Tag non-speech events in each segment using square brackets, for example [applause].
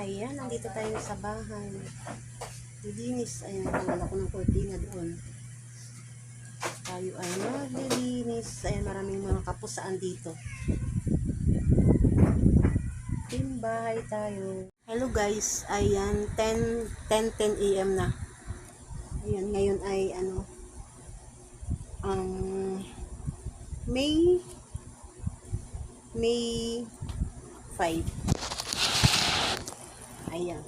Ayan, nandito tayo sa bahay. Lilinis. Ayan, nawala ko ng kortina doon. Tayo ay maglilinis. Ayan, maraming mga kapusaan dito. Team tayo. Hello guys, ayan, 10, 10, 10 a.m. na. Ayan, ngayon ay ano, ang May, May 5. Ayan.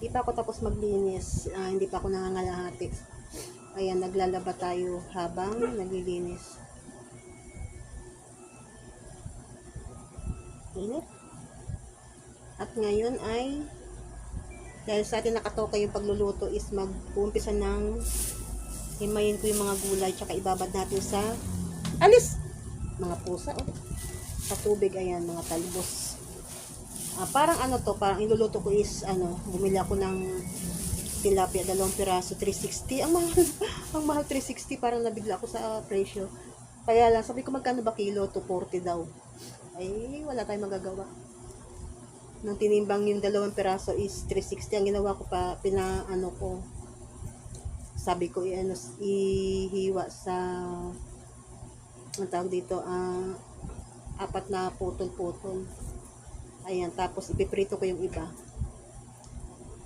Hindi pa ako tapos maglinis. Ah, hindi pa ako nangangalahati. Ayan, naglalaba tayo habang naglilinis. Init. At ngayon ay dahil sa atin nakatoka yung pagluluto is mag-uumpisa ng himayin ko yung mga gulay tsaka ibabad natin sa alis mga pusa oh. sa tubig ayan mga talbos Ah, parang ano to, parang iluluto ko is ano, bumili ako ng tilapia, dalawang piraso, 360. Ang mahal, [laughs] ang mahal 360, parang nabigla ako sa presyo. Kaya lang, sabi ko magkano ba kilo? 240 daw. Ay, wala tayong magagawa. Nung tinimbang yung dalawang piraso is 360, ang ginawa ko pa, pina, ano ko, sabi ko, i, ano, ihiwa sa, ang tawag dito, ah, apat na putol-putol. Ayan, tapos ipiprito ko yung iba.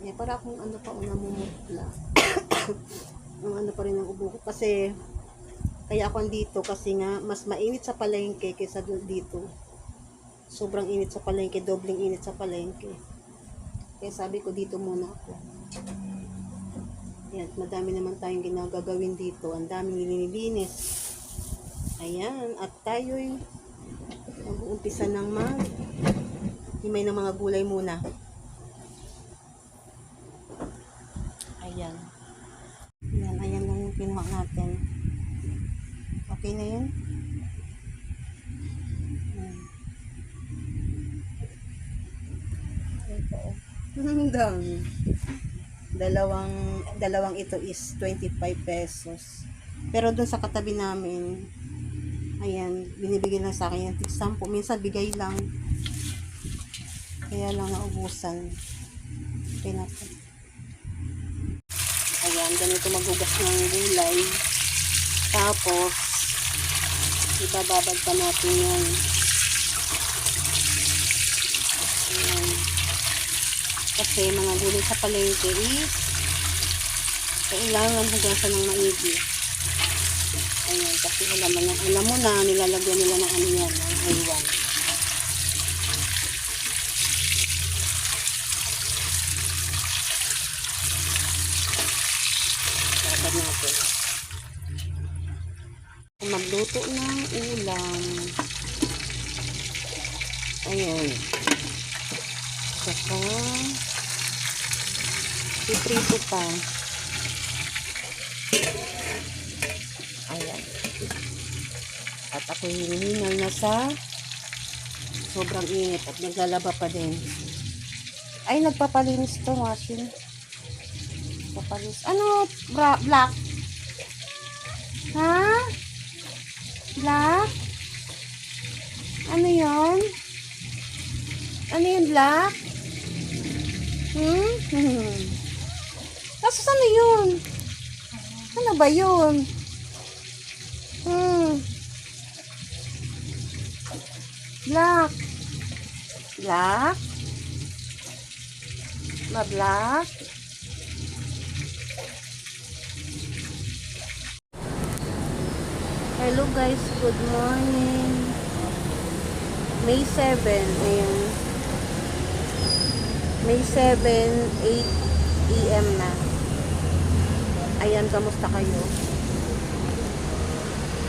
Ayan, para akong ano pa, una mumutla. [coughs] ang ano pa rin ang ubo ko. Kasi, kaya ako andito kasi nga, mas mainit sa palengke kaysa dito. Sobrang init sa palengke, dobling init sa palengke. Kaya sabi ko, dito muna ako. Ayan, madami naman tayong ginagagawin dito. Ang daming nililinis. Ayan, at tayo'y mag-uumpisa ng mag himay ng mga gulay muna. Ayan. Ayan, ayan lang yung kinuha natin. Okay na yun? Ito. [laughs] Ang dami. Dalawang, dalawang ito is 25 pesos. Pero doon sa katabi namin, ayan, binibigay lang sa akin yung tig 10. Minsan bigay lang. Kaya lang na po. Ayan, ganito maghugas ng gulay. Tapos, ibababad pa natin yan. Ayan. Kasi mga gulay sa palengke is kailangan hugasan ng maigi. Ayan, kasi alam mo, na, alam mo na, nilalagyan nila ng ano yan, ng aywan. Babad natin. Magluto ng ulam. Ayan. Saka, piprito pa. Ayan. At ako hinihingal na sa sobrang init at naglalaba pa din. Ay, nagpapalinis to, washing. Papalis. Ano? Bra black? Ha? Black? Ano yon? Ano yun, black? Hmm? [laughs] Tapos ano yun? Ano ba yun? Hmm. Black. Black? Ma-black? Hello guys, good morning. May 7, ayan. May 7, 8 AM na. Ayan, kamusta kayo?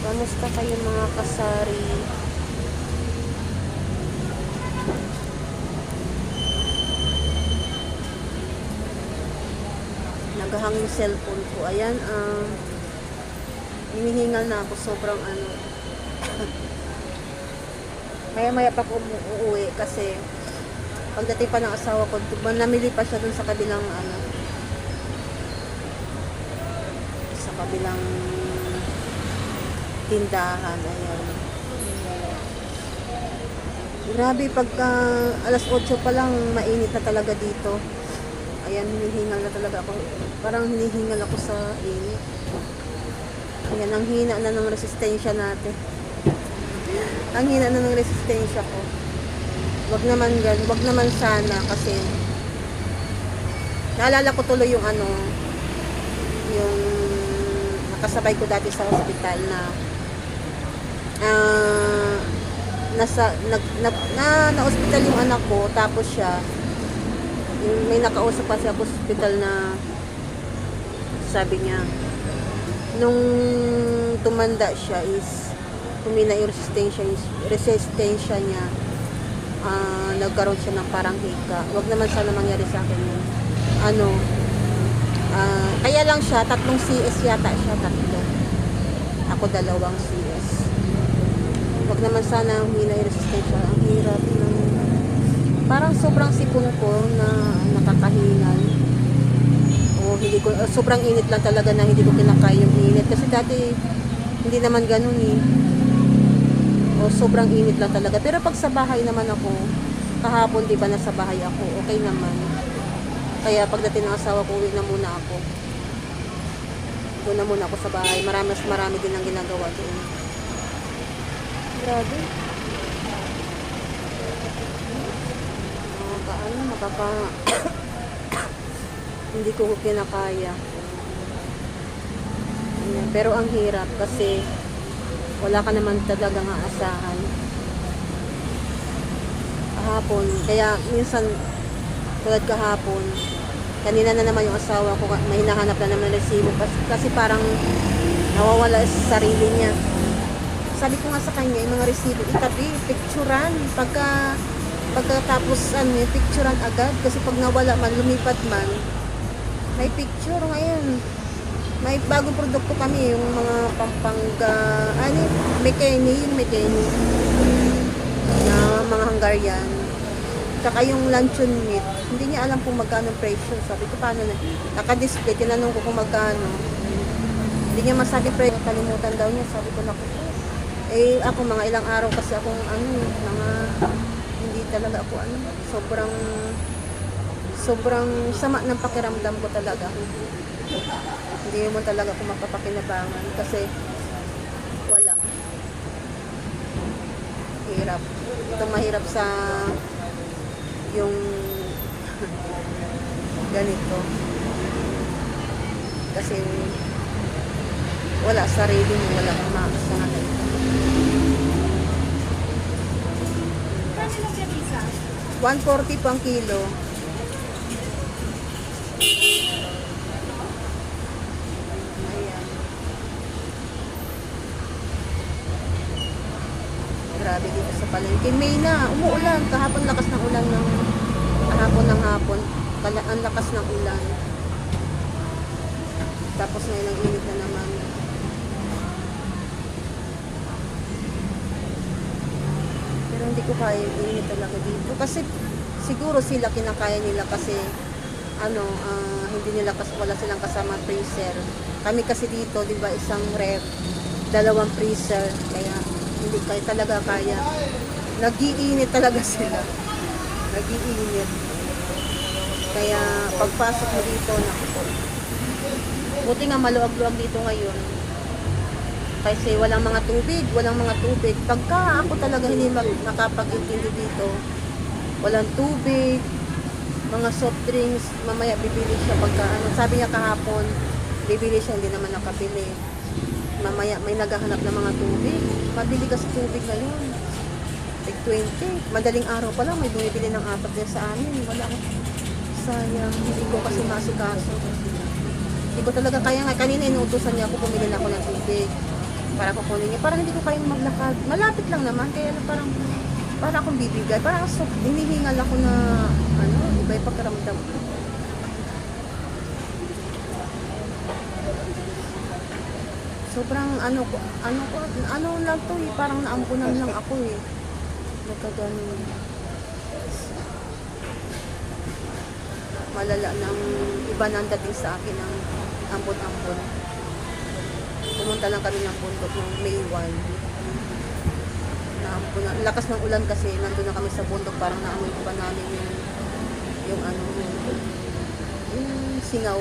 Kamusta kayo mga kasari? Nagahang yung cellphone ko. Ayan, ah, hinihingal na ako. Sobrang ano. Maya-maya pa ako uuwi kasi pagdating pa ng asawa ko, namili pa siya dun sa kabilang ano, sa kabilang tindahan. Ayan. Grabe, pagka alas 8 pa lang, mainit na talaga dito. Ayan, hinihingal na talaga ako. Parang hinihingal ako sa init. Ayan, ang hina na ng resistensya natin. ang hina na ng resistensya ko. Wag naman gan, wag naman sana kasi naalala ko tuloy yung ano, yung nakasabay ko dati sa ospital na ah nasa nag na, na, na hospital yung anak ko tapos siya yung may nakausap pa sa hospital na sabi niya nung tumanda siya is humina yung resistensya resistensya niya ah, nagkaroon siya ng parang hika. Wag naman sana mangyari sa akin yun. Ano ah, kaya lang siya tatlong CS yata siya tatlo. Ako dalawang CS wag naman sana humina yung resistensya. Ang hirap ng parang sobrang sipon ko na nakakahingal o hindi ko uh, sobrang init lang talaga na hindi ko kinakaya yung init. Kasi dati hindi naman ganun eh. O sobrang init lang talaga. Pero pag sa bahay naman ako kahapon di ba nasa bahay ako okay naman. Kaya pagdating ng asawa ko uwi na muna ako. Doon na muna ako sa bahay. Marami marami din ang ginagawa doon. Grabe. Nakaka, ano, nakaka, [coughs] hindi ko kinakaya. Ayan. Pero ang hirap kasi wala ka naman talagang aasahan. Kahapon, kaya minsan tulad kahapon, kanina na naman yung asawa ko, may hinahanap na naman ng resibo kasi, parang nawawala sa sarili niya. Sabi ko nga sa kanya, yung mga resibo, itabi, picturean, pagka pagkatapos ano, picturean agad kasi pag nawala man, lumipat man, may picture ngayon. May bagong produkto kami, yung mga pampanga, ano, mekeni, yung mekeni. Na mga Hungarian. Tsaka yung luncheon meat. Hindi niya alam kung magkano presyo. Sabi ko, paano na? Naka-display, tinanong ko kung magkano. Hindi niya masabi presyo. Kalimutan daw niya. Sabi ko, naku. Eh, ako mga ilang araw kasi akong ano, mga hindi talaga ako ano, sobrang sobrang sama ng pakiramdam ko talaga. Hindi mo talaga ako mapapakinabangan kasi wala. Hirap. Ito mahirap sa yung [laughs] ganito. Kasi wala sarili mo, wala kang maasahan. Kano lang siya isa? 140 pang kilo. Grabe dito sa palengke. May na, umuulan. Kahapon lakas ng ulan ng kahapon ng hapon. Kala, ang lakas ng ulan. Tapos ngayon ang init na naman. Pero hindi ko kaya yung init talaga dito. Kasi siguro sila kinakaya nila kasi ano, ah, hindi nila kas wala silang kasama freezer. Kami kasi dito, 'di ba, isang ref, dalawang freezer, kaya hindi kaya talaga kaya. Nagiinit talaga [laughs] sila. Nagiinit. Kaya pagpasok mo dito, naku po. Buti nga maluwag-luwag dito ngayon. Kasi walang mga tubig, walang mga tubig. Pagka ako talaga hindi nakapag-intindi dito, walang tubig, mga soft drinks, mamaya bibili siya pagka ano. Sabi niya kahapon, bibili siya, hindi naman nakabili. Mamaya may naghahanap ng mga tubig. Mabili kasi tubig ngayon. Like 20. Madaling araw pa lang, may bumibili ng apat din sa amin. Wala ko. Sayang, hindi ko kasi masikaso. Hindi ko talaga kaya nga. Kanina inuutosan niya ako, bumili na ako ng tubig. Para kukunin niya. Parang hindi ko kayang maglakad. Malapit lang naman. Kaya parang para akong bibigay. Parang so, hinihingal ako na ano, iba yung pagkaramdam. Sobrang ano ko, ano ko, ano lang to eh, parang naampunan lang ako eh. Nagkaganon. Malala ng iba nang dating sa akin ang ampon-ampon. Pumunta lang kami ng bundok ng May 1 na Naampo na. Ang Lakas ng ulan kasi nandun na kami sa bundok. Parang naamoy pa namin yung, yung ano, yung, singaw.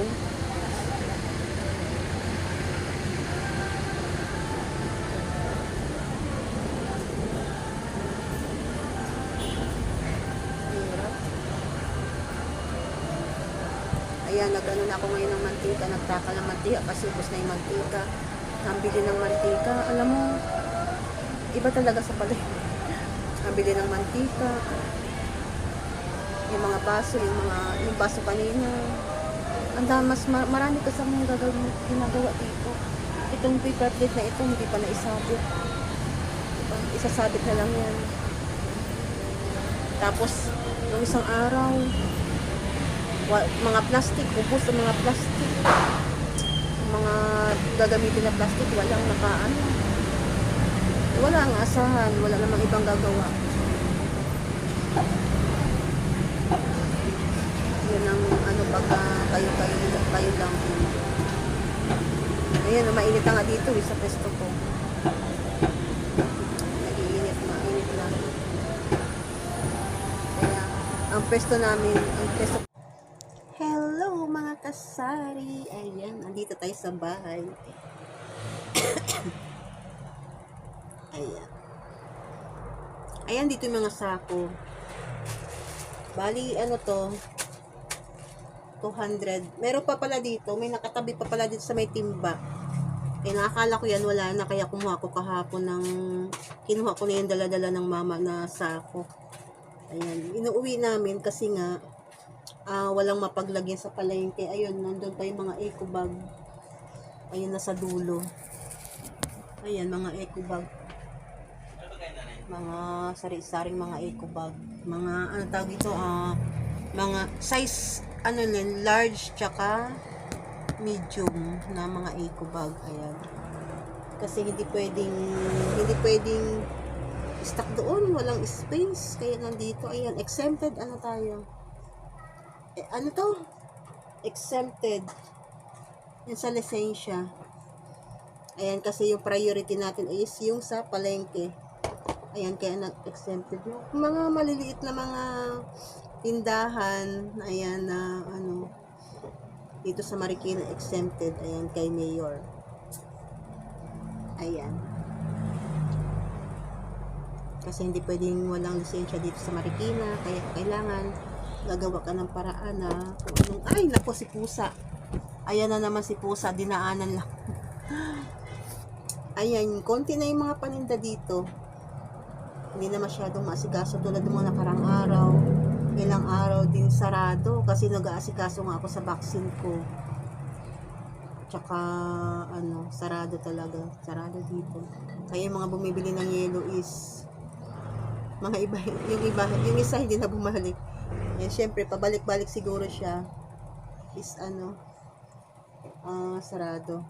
Ayan, nag-ano na ako ngayon ng mantika. Nagtaka ng mantika kasi ubos na yung mantika. Nambili ng mantika. Alam mo, iba talaga sa palay. [laughs] Nambili ng mantika. Yung mga baso, yung mga, yung baso kanina. Ang dami, mas ma- marami kasi akong gagawin, ginagawa dito. Itong paper plate na ito, hindi pa naisabit. Diba? Isasabit na lang yan. Tapos, nung isang araw, mga plastic, ubos ang mga plastic. Mga gagamitin na plastic, walang nakaano. Wala ang asahan, wala namang ibang gagawa. Ang ano pagka kayo kayo kayo lang. Ayan, mainit nga dito eh, sa pesto ko. Nag-iinit, mainit lang. Kaya, ang pesto namin, ang pesto Hello mga kasari! Ayan, andito tayo sa bahay. [coughs] Ayan. Ayan, dito yung mga sako. Bali, ano to? 200. Meron pa pala dito. May nakatabi pa pala dito sa may timba. Eh, nakakala ko yan, wala na. Kaya kumuha ko kahapon ng... Kinuha ko na yung dala-dala ng mama na sako. Ayan. Inuuwi namin kasi nga, ah, walang mapaglagyan sa palengke. Ayun, nandun pa yung mga eco bag. Ayun, nasa dulo. Ayan, mga eco bag. Mga sari-saring mga eco bag. Mga, ano tawag ito, ah, mga size, ano din, large, tsaka medium na mga eco bag. Ayan. Kasi hindi pwedeng, hindi pwedeng stock doon, walang space. Kaya nandito, ayan, exempted, ano tayo? eh, ano to? Exempted. Yan sa lisensya. Ayan, kasi yung priority natin is yung sa palengke. Ayan, kaya nag-exempted. Yung mga maliliit na mga tindahan, ayan na, ano, dito sa Marikina exempted. Ayan, kay Mayor. Ayan. Kasi hindi pwedeng walang lisensya dito sa Marikina. Kaya kailangan gagawa ka ng paraan na kung ay, nako si Pusa. Ayan na naman si Pusa, dinaanan lang. [laughs] Ayan, konti na yung mga paninda dito. Hindi na masyadong maasikaso tulad ng mga nakarang araw. Ilang araw din sarado kasi nag-aasikaso nga ako sa vaccine ko. Tsaka, ano, sarado talaga. Sarado dito. Kaya yung mga bumibili ng yelo is mga iba, [laughs] yung iba, yung isa hindi na bumalik. Eh, syempre, pabalik-balik siguro siya is ano, ah, sarado.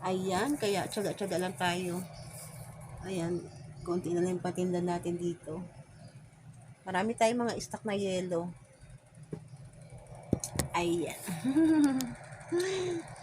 Ayan, kaya tsaga-tsaga lang tayo. Ayan, konti na lang yung patinda natin dito. Marami tayong mga stock na yellow. Ayan. [laughs]